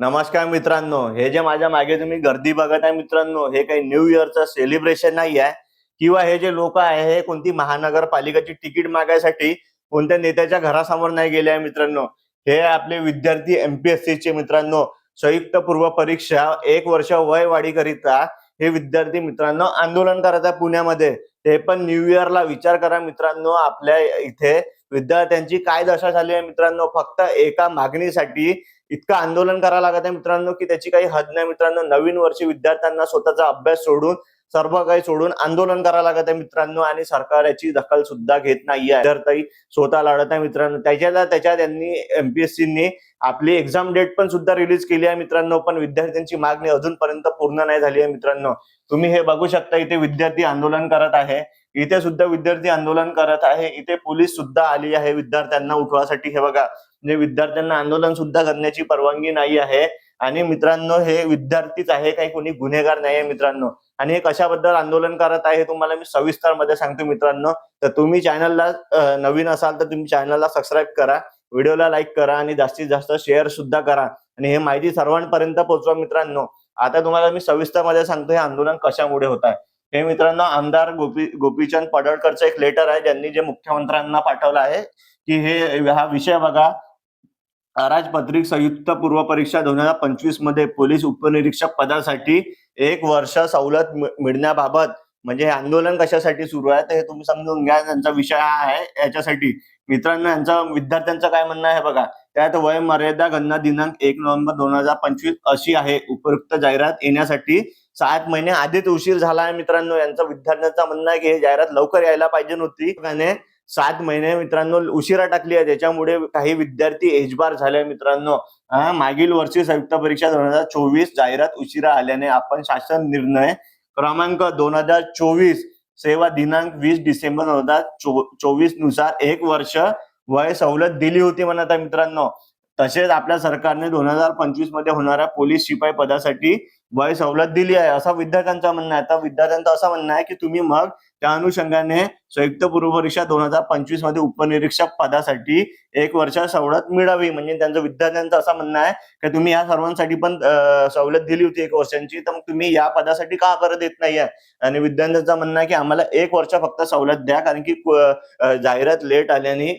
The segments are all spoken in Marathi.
नमस्कार मित्रांनो हे जे माझ्या मागे तुम्ही गर्दी बघत आहे मित्रांनो हे काही न्यू इयरचं सेलिब्रेशन नाही आहे. किंवा हे जे लोक आहे हे कोणती महानगरपालिकेची तिकीट मागायसाठी कोणत्या नेत्याच्या घरासमोर नाही गेले आहे मित्रांनो हे आपले विद्यार्थी एमपीएससी चे मित्रांनो संयुक्त पूर्व परीक्षा एक वर्ष वय वाढीकरिता हे विद्यार्थी मित्रांनो आंदोलन करत आहे पुण्यामध्ये. ते पण न्यू इयरला विचार करा मित्रांनो आपल्या इथे विद्यार्थ्यांची काय दशा झाली आहे मित्रांनो फक्त एका मागणीसाठी इतकं आंदोलन करावं लागत आहे मित्रांनो की त्याची काही हद नाही मित्रांनो. नवीन वर्षी विद्यार्थ्यांना स्वतःचा अभ्यास सोडून सर्व काही सोडून आंदोलन करावं लागत आहे मित्रांनो आणि सरकार याची दखल सुद्धा घेत नाहीये. विद्यार्थी स्वतः लढत आहे मित्रांनो. त्याच्याला त्याच्यात त्यांनी एमपीएससीने आपली एक्झाम डेट पण सुद्धा रिलीज केली आहे मित्रांनो पण विद्यार्थ्यांची मागणी अजूनपर्यंत पूर्ण नाही झाली आहे मित्रांनो. तुम्ही हे बघू शकता इथे विद्यार्थी आंदोलन करत आहे. इथे सुद्धा विद्यार्थी आंदोलन करत आहे. इथे पोलीस सुद्धा आली आहे विद्यार्थ्यांना उठवासाठी. हे बघा म्हणजे विद्यार्थ्यांना आंदोलन सुद्धा करण्याची परवानगी नाही आहे. आणि मित्रांनो हे विद्यार्थीच आहे काही कोणी गुन्हेगार नाही आहे मित्रांनो. आणि हे कशाबद्दल आंदोलन करत आहे तुम्हाला मी सविस्तरमध्ये सांगतो मित्रांनो. तर तुम्ही चॅनलला नवीन असाल तर तुम्ही चॅनलला सबस्क्राईब करा. व्हिडिओला लाईक करा आणि जास्तीत जास्त शेअर सुद्धा करा. आणि हे माहिती सर्वांपर्यंत पोहोचवा मित्रांनो. आता तुम्हाला मी सविस्तरमध्ये सांगतो हे आंदोलन कशामुळे होत आहे. हे मित्रांनो आमदार गोपी गोपीचंद पडळकरचं एक लेटर आहे ज्यांनी जे मुख्यमंत्र्यांना पाठवलं आहे की हे हा विषय बघा. अराजपत्रिक संयुक्त पूर्व परीक्षा दोन हजार पंचवीसमध्ये पोलीस उपनिरीक्षक पदासाठी एक वर्ष सवलत मिळण्याबाबत म्हणजे हे आंदोलन कशासाठी सुरू आहे तर हे तुम्ही समजून घ्या. त्यांचा विषय हा आहे याच्यासाठी. मित्रांनो यांचं विद्यार्थ्यांचं काय म्हणणं आहे बघा. त्यात वय मर्यादा गणना दिनांक एक नोव्हेंबर दोन हजार पंचवीस अशी आहे. उपयुक्त जाहिरात येण्यासाठी सात महिने आधीच उशीर झाला आहे मित्रांनो. यांचं विद्यार्थ्यांचं म्हणणं आहे की हे जाहिरात लवकर यायला पाहिजे नव्हती त्याने सात महिने मित्रांनो उशिरा टाकली आहे. त्याच्यामुळे काही विद्यार्थी एजबार झाले मित्रांनो. मागील वर्षी संयुक्त परीक्षा दोन हजार चोवीस जाहिरात उशिरा आल्याने आपण शासन निर्णय क्रमांक दोन हजार चोवीस सेवा दिनांक वीस डिसेंबर दोन हजार चोवीसनुसार एक वर्ष वय सवलत दिली होती म्हणत आहे मित्रांनो. तसेच आपल्या सरकारने दोन हजार पंचवीसमध्ये होणाऱ्या पोलीस शिपाई पदासाठी वय सवलत दिली आहे. असं विद्यार्थ्यांचं म्हणणं आहे. तर विद्यार्थ्यांचं असं म्हणणं आहे की तुम्ही मग त्या अनुषंगाने संयुक्त पूर्व परीक्षा दोन हजार पंचवीसमध्ये उपनिरीक्षक पदासाठी एक वर्ष सवलत मिळावी. म्हणजे त्यांचं विद्यार्थ्यांचं असं म्हणणं आहे की तुम्ही या सर्वांसाठी पण सवलत दिली होती एक वर्षांची. तर मग तुम्ही या पदासाठी का करत येत नाहीये? आणि विद्यार्थ्यांचं म्हणणं आहे की आम्हाला एक वर्ष फक्त सवलत द्या. कारण की जाहिरात लेट आल्याने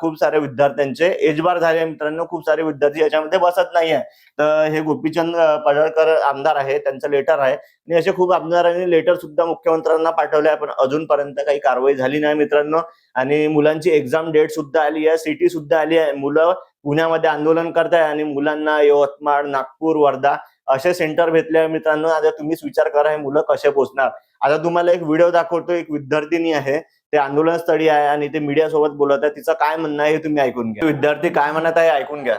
खूप सारे विद्यार्थ्यांचे एजबार झाले मित्रांनो. खूप सारे विद्यार्थी याच्यामध्ये बसत नाहीये तर हे गोपीचंद पडळकर आमदार आहे त्यांचं लेटर आहे. आणि असे खूप आमदारांनी लेटर सुद्धा मुख्यमंत्र्यांना पाठवले आहे. पण अजूनपर्यंत काही कारवाई झाली नाही मित्रांनो. आणि मुलांची एक्झाम डेट सुद्धा आली आहे. सिटी सुद्धा आली आहे. मुलं पुण्यामध्ये आंदोलन करताय आणि मुलांना यवतमाळ नागपूर वर्धा असे सेंटर भेटले मित्रांनो. आता तुम्हीच विचार करा हे मुलं कसे पोहोचणार आता तुम्हाला एक व्हिडिओ दाखवतो एक विद्यार्थिनी आहे. ते आंदोलन स्थळी आहे आणि ते मीडिया सोबत बोलत आहे. तिचं काय म्हणणं आहे हे तुम्ही ऐकून घ्या. विद्यार्थी काय म्हणत आहे ऐकून घ्या.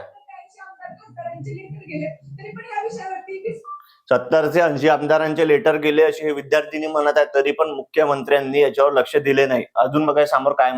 सत्तरचे ऐंशी आमदारांचे लेटर गेले असे हे विद्यार्थिनी म्हणत आहेत तरी पण मुख्यमंत्र्यांनी याच्यावर लक्ष दिले नाही. अजून मग समोर काय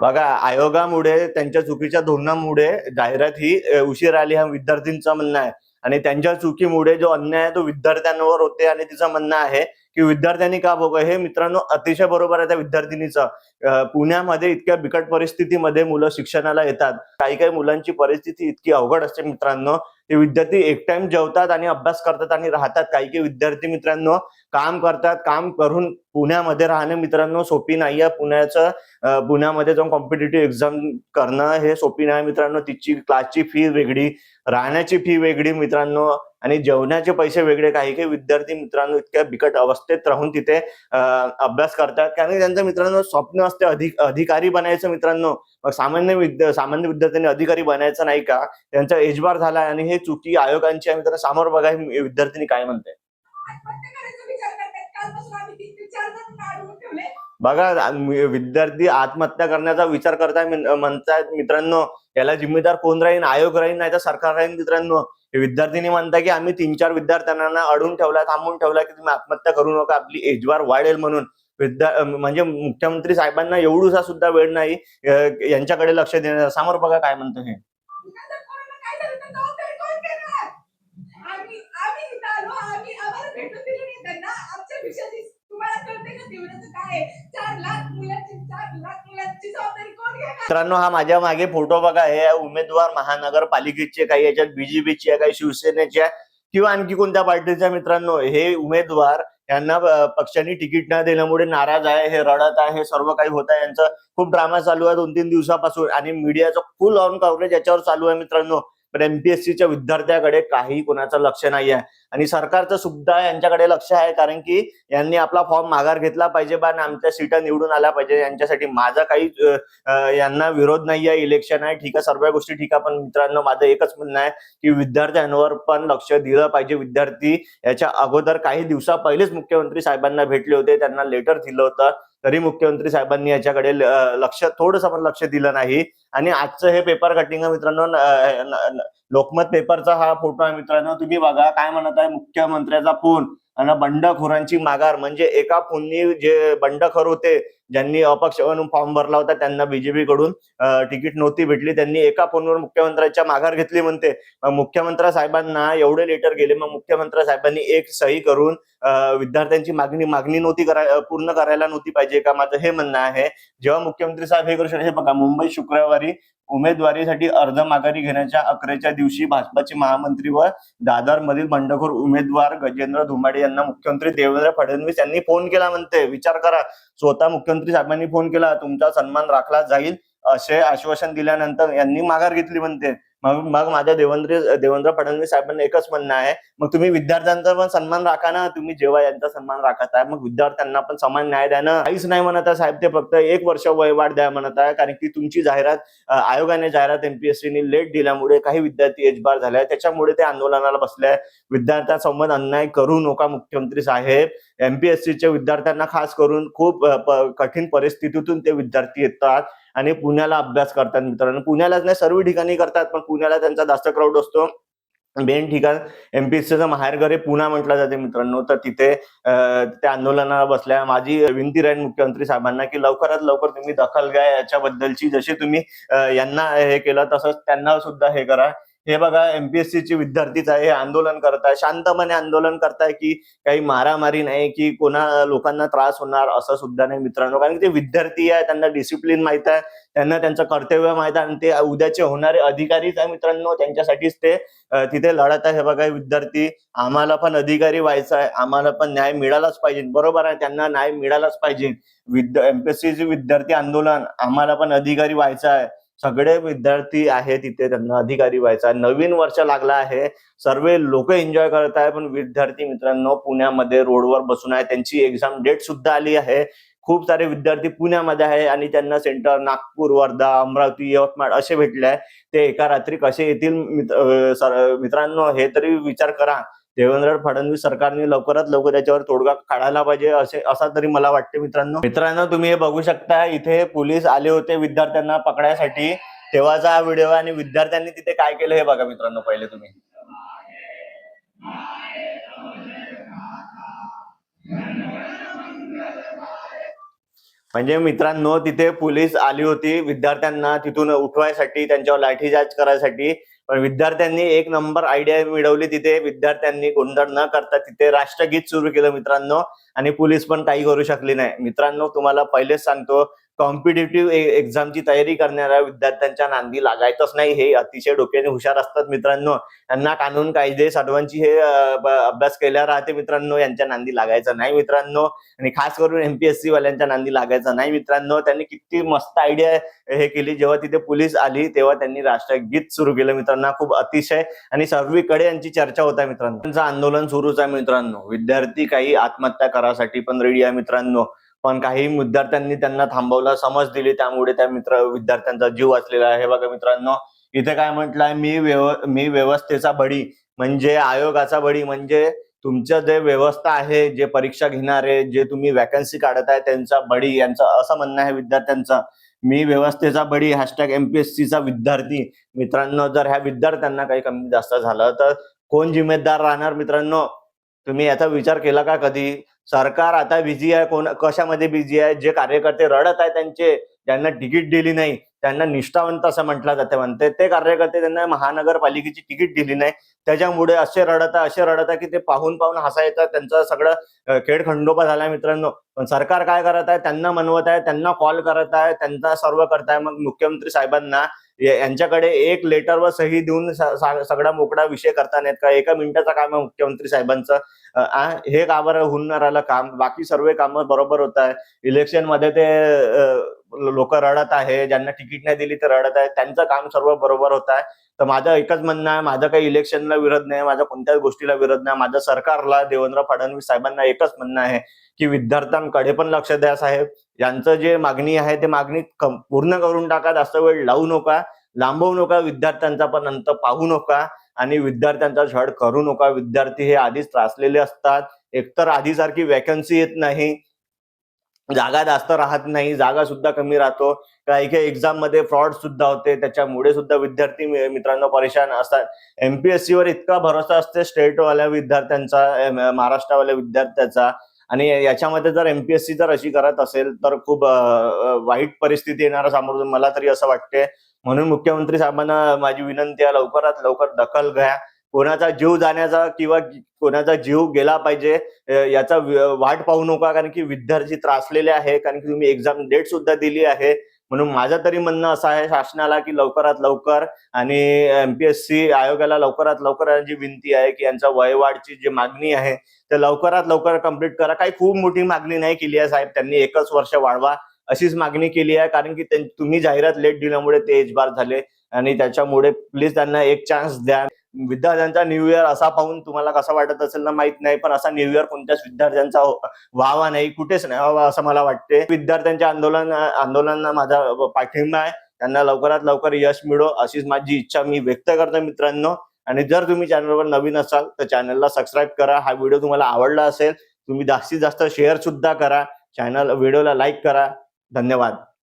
बघा आयोगामुळे त्यांच्या चुकीच्या धोरणामुळे जाहिरात ही अ, उशीर आली हा विद्यार्थ्यांचं म्हणणं आहे. आणि त्यांच्या चुकीमुळे जो अन्याय आहे तो विद्यार्थ्यांवर होते आणि तिचं म्हणणं आहे की विद्यार्थ्यांनी का बघ हे मित्रांनो अतिशय बरोबर आहे त्या विद्यार्थिनीचं. अ, पुण्यामध्ये इतक्या बिकट परिस्थितीमध्ये मुलं शिक्षणाला येतात. काही काही मुलांची परिस्थिती इतकी अवघड असते मित्रांनो. हे विद्यार्थी एक टाइम जेवतात आणि अभ्यास करतात आणि राहतात. काही काही विद्यार्थी मित्रांनो काम करतात. काम करून पुण्यामध्ये राहणे मित्रांनो सोपी नाही आहे. पुण्याचं पुण्यामध्ये जाऊन कॉम्पिटेटिव्ह एक्झाम करणं हे सोपी नाही मित्रांनो. तिची क्लासची फी वेगळी राहण्याची फी वेगळी मित्रांनो आणि जेवणाचे पैसे वेगळे. काही काही विद्यार्थी मित्रांनो इतक्या बिकट अवस्थेत राहून तिथे अभ्यास करतात. कारण त्यांचं मित्रांनो स्वप्न असते अधिक अधिकारी बनायचं मित्रांनो. मग सामान्य विद्या सामान्य विद्यार्थ्यांनी अधिकारी बनायचं नाही का? त्यांचा एजबार झाला आणि हे चुकी आयोगांची आहे. त्यांना समोर बघा हे काय म्हणते बघा विद्यार्थी आत्महत्या करण्याचा विचार करताय म्हणतायत मित्रांनो. याला जिम्मेदार कोण राहील आयोग राहील नाही तर सरकार राहील मित्रांनो. हे विद्यार्थ्यांनी म्हणताय की आम्ही तीन चार विद्यार्थ्यांना अडून ठेवला थांबून ठेवला की तुम्ही आत्महत्या करू नका. आपली एजवार वाढेल म्हणून. विद्या म्हणजे मुख्यमंत्री साहेबांना एवढूसा सुद्धा वेळ नाही यांच्याकडे लक्ष देण्याचा समोर बघा काय म्हणतो हे. मित्रांनो हा माझ्या मागे फोटो बघा. हे उमेदवार महानगरपालिकेचे काही याच्यात बीजेपीचे आहे काही शिवसेनेचे आहे किंवा आणखी कोणत्या पार्टीच्या मित्रांनो हे उमेदवार यांना पक्षांनी तिकीट न दिल्यामुळे नाराज आहे हे रडत आहे हे सर्व काही होत आहे. यांचं खूप ड्रामा चालू आहे दोन तीन दिवसापासून. आणि मीडियाचं फुल ऑन कव्हरेज याच्यावर चालू आहे मित्रांनो. पण एमपीएससीच्या विद्यार्थ्याकडे काही कोणाचं लक्ष नाही आहे आणि सरकारचं सुद्धा यांच्याकडे लक्ष आहे कारण की यांनी आपला फॉर्म माघार घेतला पाहिजे बा आणि आमच्या सीटा निवडून आल्या पाहिजे. यांच्यासाठी माझा काही यांना विरोध नाही आहे इलेक्शन आहे. ठीक आहे सर्व गोष्टी ठीक आहे पण मित्रांनो माझं एकच म्हणणं आहे की विद्यार्थ्यांवर पण लक्ष दिलं पाहिजे. विद्यार्थी याच्या अगोदर काही दिवसा पहिलेच मुख्यमंत्री साहेबांना भेटले होते. त्यांना लेटर दिलं होतं. तरी मुख्यमंत्री साहेबांनी याच्याकडे लक्ष थोडंसं पण लक्ष दिलं नाही. आणि आजचं हे पेपर कटिंग मित्रांनो लोकमत पेपरचा हा फोटो आहे मित्रांनो. तुम्ही बघा काय म्हणत आहे मुख्यमंत्र्याचा फोन. आणि बंडखोरांची माघार म्हणजे एका फोननी जे बंडखोर होते ज्यांनी अपक्ष म्हणून फॉर्म भरला होता त्यांना बीजेपी कडून तिकीट नव्हती भेटली. त्यांनी एका फोनवर मुख्यमंत्र्यांच्या माघार घेतली म्हणते. मग मुख्यमंत्री साहेबांना एवढे लेटर गेले मग मुख्यमंत्री साहेबांनी एक सही करून विद्यार्थ्यांची मागणी मागणी नव्हती करा पूर्ण करायला नव्हती पाहिजे का? माझं हे म्हणणं आहे. जेव्हा मुख्यमंत्री साहेब हे करू शकतात हे बघा मुंबई शुक्रवारी उमेदवारीसाठी अर्ज माघारी घेण्याच्या अकराच्या दिवशी भाजपाचे महामंत्री व दादर मधील बंडखोर उमेदवार गजेंद्र धुमाडे यांना मुख्यमंत्री देवेंद्र फडणवीस यांनी फोन केला म्हणते. विचार करा. स्वतः मुख्यमंत्री साहेबांनी फोन केला. तुमचा सन्मान राखला जाईल असे आश्वासन दिल्यानंतर यांनी माघार घेतली म्हणते. मग मग माझ्या देवेंद्र देवेंद्र फडणवीस साहेबांना एकच म्हणणं आहे मग तुम्ही विद्यार्थ्यांचा पण सन्मान राखा ना तुम्ही जेव्हा यांचा सन्मान राखत आहे मग विद्यार्थ्यांना पण समान न्याय द्या ना. काहीच नाही म्हणत आहे साहेब ते फक्त एक वर्ष वयवाढ द्या म्हणत आहे कारण की तुमची जाहिरात आयोगाने जाहिरात एमपीएससीने लेट दिल्यामुळे काही विद्यार्थी एजबार झाले. त्याच्यामुळे ते आंदोलनाला बसले आहे. विद्यार्थ्यांसोबत अन्याय करू नका मुख्यमंत्री साहेब. एमपीएससीच्या विद्यार्थ्यांना खास करून खूप कठीण परिस्थितीतून ते विद्यार्थी येतात. आणि पुण्याला अभ्यास करतात मित्रांनो. पुण्यालाच नाही सर्व ठिकाणी करतात पण पुण्याला त्यांचा जास्त क्राऊड असतो. मेन ठिकाण एमपीएससीचं माहेरघर हे पुणे म्हटलं जाते मित्रांनो. तर तिथे त्या आंदोलनाला बसल्या. माझी विनंती राहील मुख्यमंत्री साहेबांना की लवकरात लवकर तुम्ही दखल घ्या. याच्याबद्दलची जशी तुम्ही यांना हे केलं तसंच त्यांना सुद्धा हे करा. हे बघा एमपीएससी चे विद्यार्थीच आहे हे आंदोलन करताय शांतपणे आंदोलन करताय की काही मारामारी नाही की कोणा लोकांना त्रास होणार असं सुद्धा नाही मित्रांनो. कारण की ते विद्यार्थी आहे त्यांना डिसिप्लिन माहीत आहे त्यांना त्यांचं कर्तव्य माहीत आहे आणि ते उद्याचे होणारे अधिकारीच आहे मित्रांनो. त्यांच्यासाठीच ते तिथे लढत आहे. हे बघा विद्यार्थी आम्हाला पण अधिकारी व्हायचं आहे आम्हाला पण न्याय मिळालाच पाहिजे. बरोबर आहे त्यांना न्याय मिळालाच पाहिजे. विद्या एमपीएससीचे विद्यार्थी आंदोलन आम्हाला पण अधिकारी व्हायचं आहे. सगळे विद्यार्थी आहे तिथे त्यांना अधिकारी व्हायचा. आहे. नवीन वर्ष लागला आहे. सर्व लोक एन्जॉय करत आहे पण विद्यार्थी मित्रांनो पुण्यामध्ये रोडवर बसून आहे. त्यांची एक्झाम डेट सुद्धा आली आहे. खूप सारे विद्यार्थी पुण्यामध्ये आहे आणि त्यांना सेंटर नागपूर वर्धा अमरावती यवतमाळ असे भेटले आहे. ते एका रात्री कसे येतील मित्रांनो हे तरी विचार करा. देवेंद्र फडणवीस सरकारने लवकरात लवकर याच्यावर तोडगा काढायला पाहिजे असे असा तरी मला वाटते मित्रांनो. मित्रांनो तुम्ही हे बघू शकता इथे पोलीस आले होते विद्यार्थ्यांना पकडायसाठी. तेव्हाचा हा व्हिडिओ आणि विद्यार्थ्यांनी तिथे काय केलं हे बघा मित्रांनो पहिले तुम्ही. म्हणजे मित्रांनो तिथे पोलीस आली होती विद्यार्थ्यांना तिथून उठवायसाठी त्यांच्यावर लाठीचार्ज करायसाठी. पण विद्यार्थ्यांनी एक नंबर आयडिया मिळवली तिथे. विद्यार्थ्यांनी गोंधळ न करता तिथे राष्ट्रगीत सुरू केलं मित्रांनो. आणि पोलीस पण काही करू शकली नाही. मित्रांनो तुम्हाला पहिलेच सांगतो कॉम्पिटेटिव्ह एक्झामची e- तयारी करणाऱ्या विद्यार्थ्यांच्या नांदी लागायचंच नाही. हे अतिशय डोक्याने हुशार असतात मित्रांनो. यांना कानून कायदे सर्वांची हे अभ्यास केल्या राहते मित्रांनो. यांच्या नांदी लागायचं नाही मित्रांनो. आणि खास करून एमपीएससी वाल्यांच्या नांदी लागायचं नाही मित्रांनो. त्यांनी किती मस्त आयडिया हे केली. जेव्हा तिथे पोलीस आली तेव्हा त्यांनी राष्ट्रगीत सुरू केलं मित्रांनो. खूप अतिशय आणि सर्वीकडे यांची चर्चा होत आहे मित्रांनो. त्यांचं आंदोलन सुरूच आहे मित्रांनो. विद्यार्थी काही आत्महत्या करासाठी पण रेडी आहे मित्रांनो. पण काही विद्यार्थ्यांनी त्यांना थांबवलं समज दिली त्यामुळे त्या मित्र विद्यार्थ्यांचा जीव वाचलेला आहे. बघा मित्रांनो इथे काय म्हटलंय मी व्यव मी व्यवस्थेचा बळी म्हणजे आयोगाचा बळी म्हणजे तुमचं जे व्यवस्था आहे जे परीक्षा घेणारे जे तुम्ही वॅकन्सी काढत आहे त्यांचा बळी यांचं असं म्हणणं आहे विद्यार्थ्यांचं मी व्यवस्थेचा बळी हॅशटॅग एमपीएससीचा विद्यार्थी. मित्रांनो जर ह्या विद्यार्थ्यांना काही कमी जास्त झालं तर कोण जिम्मेदार राहणार मित्रांनो? तुम्ही याचा विचार केला का कधी? सरकार आता बिझी आहे कोण कशामध्ये बिझी आहे? जे कार्यकर्ते रडत आहे त्यांचे ज्यांना तिकीट दिली नाही त्यांना निष्ठावंत असं म्हटलं जाते. म्हणते ते कार्यकर्ते त्यांना महानगरपालिकेची तिकीट दिली नाही. त्याच्यामुळे असे रडत आहे असे रडत आहे की ते पाहून पाहून हसायचं त्यांचं सगळं खेळ खंडोबा झालाय मित्रांनो. पण सरकार काय करत आहे? त्यांना मनवत आहे त्यांना कॉल करत आहे त्यांचा सर्व करत आहे. मग मुख्यमंत्री साहेबांना यांच्याकडे एक लेटरवर सही देऊन सगळा मोकळा विषय करता नाहीत का? एका मिनिटाचं काम आहे मुख्यमंत्री साहेबांचं. हे का बरं होऊन राहिलं काम बाकी सर्व कामं बरोबर होत आहे. इलेक्शनमध्ये ते लोक रडत आहे ज्यांना तिकीट नाही दिली तर रडत आहे त्यांचं काम सर्व बरोबर होत आहे. तर माझं एकच म्हणणं आहे माझं काही इलेक्शनला विरोध नाही माझा कोणत्याच गोष्टीला विरोध नाही माझ्या सरकारला देवेंद्र फडणवीस साहेबांना एकच म्हणणं आहे की विद्यार्थ्यांकडे पण लक्ष द्या साहेब. यांचं जे मागणी आहे ते मागणी पूर्ण करून टाका जास्त वेळ लावू नका लांबवू नका विद्यार्थ्यांचा पण अंत पाहू नका आणि विद्यार्थ्यांचा झड करू नका. विद्यार्थी हे आधीच त्रासलेले असतात. एकतर आधीसारखी वॅकन्सी येत नाही जागा जास्त राहत नाही जागा सुद्धा कमी राहतो. काही काही एक्झाममध्ये फ्रॉड सुद्धा होते त्याच्यामुळे सुद्धा विद्यार्थी मित्रांनो परेशान असतात. एमपीएससी वर इतका भरोसा असते स्टेटवाल्या विद्यार्थ्यांचा महाराष्ट्रावाल्या विद्यार्थ्याचा. आणि याच्यामध्ये जर एमपीएससी जर अशी करत असेल तर खूप वाईट परिस्थिती येणार समोर मला तरी असं वाटते. म्हणून मुख्यमंत्री साहेबांना माझी विनंती आहे लवकरात लवकर दखल घ्या. कोणाचा जीव जाण्याचा किंवा कोणाचा जीव गेला पाहिजे याचा वाट पाहू नका कारण की विद्यार्थी त्रासलेले आहे कारण की तुम्ही एक्झाम डेट सुद्धा दिली आहे. म्हणून माझं तरी म्हणणं असं आहे शासनाला की लवकरात लवकर आणि एमपीएससी आयोगाला लवकरात लवकर जी विनंती आहे की यांचा वयवाढची जी मागणी आहे ते लवकरात लवकर कंप्लीट करा. काही खूप मोठी मागणी नाही केली आहे साहेब त्यांनी एकच वर्ष वाढवा अशीच मागणी केली आहे कारण की तुम्ही जाहिरात लेट दिल्यामुळे ते एजबार झाले आणि त्याच्यामुळे प्लीज त्यांना एक चान्स द्या. विद्यार्थ्यांचा न्यू इयर असा पाहून तुम्हाला कसा वाटत असेल ना माहीत नाही पण असा न्यू इयर कोणत्याच विद्यार्थ्यांचा हो, व्हावा नाही कुठेच नाही व्हावा असं मला वाटते. विद्यार्थ्यांच्या आंदोलन आंदोलनांना माझा पाठिंबा आहे. त्यांना लवकरात लवकर यश मिळो अशीच माझी इच्छा मी व्यक्त करतो मित्रांनो. आणि जर तुम्ही चॅनलवर नवीन असाल तर चॅनलला सबस्क्राईब करा. हा व्हिडिओ तुम्हाला आवडला असेल तुम्ही जास्तीत जास्त शेअर सुद्धा करा. चॅनल व्हिडिओला लाईक करा. धन्यवाद.